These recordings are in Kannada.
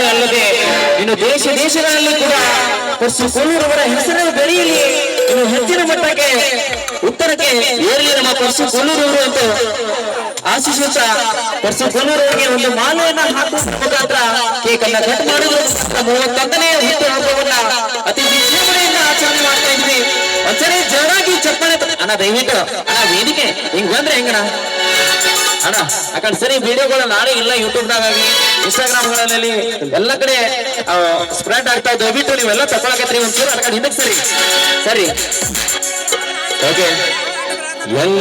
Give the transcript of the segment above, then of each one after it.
ಅಷ್ಟೇ ಅಲ್ಲದೆ ಇನ್ನು ದೇಶ ದೇಶಗಳಲ್ಲಿ ಕೂಡ ಪರ್ಸು ಕೋಲೂರವರ ಹೆಸರು ಬೆಳೆಯಲಿ ಇನ್ನು ಹೆಚ್ಚಿನ ಮಟ್ಟಕ್ಕೆ ಉತ್ತರಕ್ಕೆ ಏರಲಿ ನಮ್ಮ ಪರ್ಸು ಕೊಲ್ಲೂರವರು ಅಂತ ಆಶಿಸುತ್ತಾ ಪರ್ಸು ಕೊಲ್ಲೂರವರಿಗೆ ಒಂದು ಮಾಲೆಯನ್ನ ಹಾಕುವ ಮುಖಾಂತರ ಕೇಕ್ ಕಟ್ ಮಾಡುವ ಮೂವತ್ತೊಂದನೇ ಹುಟ್ಟು ಹಬ್ಬವನ್ನ ಅತಿ ವಿಜೃಂಭಣೆಯಿಂದ ಆಚರಣೆ ಮಾಡ್ತಾ ಇದ್ವಿ. ಒಂದ್ಸರಿ ಜೋರಾಗಿ ಚಪ್ಪನೆ ಅಣ್ಣ, ದಯವಿಟ್ಟು ಅಣ್ಣ, ವೇದಿಕೆ ಹಿಂಗ್ ಬಂದ್ರೆ ಹೆಂಗಣ್ಣ? ಅಣ್ಣ ಯಾಕಂದ್ರೆ ಸರಿ ವಿಡಿಯೋಗಳು ನಾನೇ ಇಲ್ಲ ಯೂಟ್ಯೂಬ್ ಇನ್ಸ್ಟಾಗ್ರಾಮ್ಗಳಲ್ಲಿ ಇನ್ಸ್ಟಾಗ್ರಾಮ್ಗಳಲ್ಲಿ ಎಲ್ಲ ಕಡೆ ಸ್ಪ್ರೆಡ್ ಆಗ್ತಾ ಇದ್ದು ದಯವಿಟ್ಟು ನೀವೆಲ್ಲ ತಗೊಳಕತ್ರಿ ಒಂಚೂರು ಕಡೆ ಹಿಂದಕ್ಕೆ ಸರಿ ಸರಿ? ಓಕೆ ಎಲ್ಲ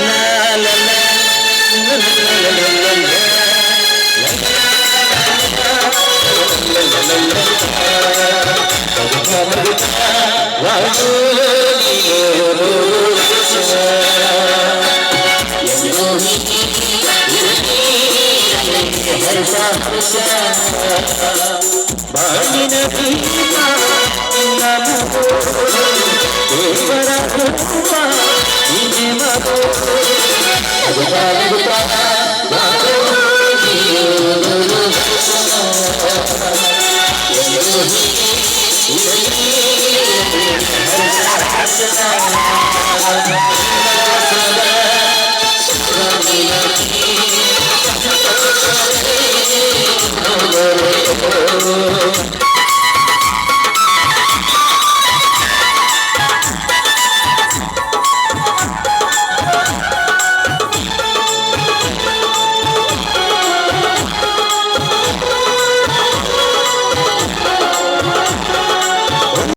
ಬಾಳಿನ ನಮಗೋ ದೇವರ ಕೃಪ ನಿಜ ಮಗೋ